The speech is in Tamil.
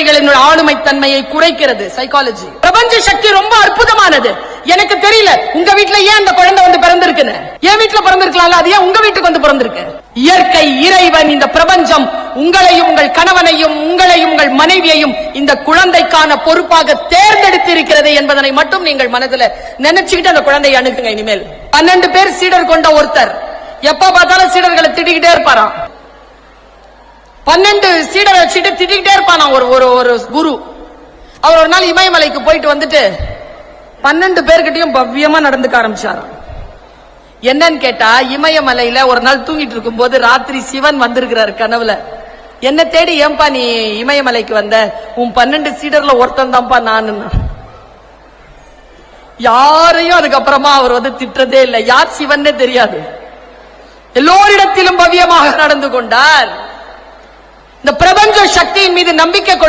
குழந்தைகளின் ஆளுமை தன்மையை குறைக்கிறது. சைக்காலஜி பிரபஞ்ச சக்தி ரொம்ப அற்புதமானது. எனக்கு தெரியல உங்க வீட்டுல ஏன் அந்த குழந்தை வந்து பிறந்திருக்குன்னு? என் வீட்டுல பிறந்திருக்கலாம்ல அது ஏன் உங்க வீட்டுக்கு வந்து பிறந்திருக்கு? இயற்கை இறைவன் இந்த பிரபஞ்சம். உங்களையும் உங்கள் கணவனையும் உங்களையும் உங்கள் மனைவியையும் இந்த குழந்தைக்கான பொறுப்பாக தேர்ந்தெடுத்து இருக்கிறது என்பதனை மட்டும் நீங்கள் மனதில் நினைச்சுக்கிட்டு அந்த குழந்தையை அணுகுங்க இனிமேல். பன்னெண்டு பேர் சீடர் கொண்ட ஒருத்தர். எப்ப பார்த்தாலும் சீடர்களை திட்டிக்கிட்டே இருப்பாராம். பன்னெண்டு சீடரை வச்சுட்டு திட்டிக்கிட்டே இருப்பான் ஒரு ஒரு ஒரு குரு. அவர் ஒரு நாள் இமயமலைக்கு போயிட்டு வந்துட்டு பன்னெண்டு பேர்கிட்டயும் பவ்யமா நடந்துக்க ஆரம்பிச்சாராம். என்னன்னு கேட்டா இமயமலையில ஒரு நாள் தூங்கிட்டு இருக்கும்போது ராத்திரி சிவன் வந்திருக்கிறாரு கனவுல. என்ன தேடி ஏன்பா நீ இமயமலைக்கு வந்த? உன் பன்னெண்டு சீடர்ல ஒருத்தன் தான்ப்பா நானு யாரையும் அதுக்கப்புறமா அவர் வந்து திட்டதே இல்லை. யார் சிவன்னே தெரியாது. எல்லோரிடத்திலும் பவ்யமாக நடந்து கொண்டார். இந்த பிரபஞ்ச சக்தியின் மீது நம்பிக்கை கொள்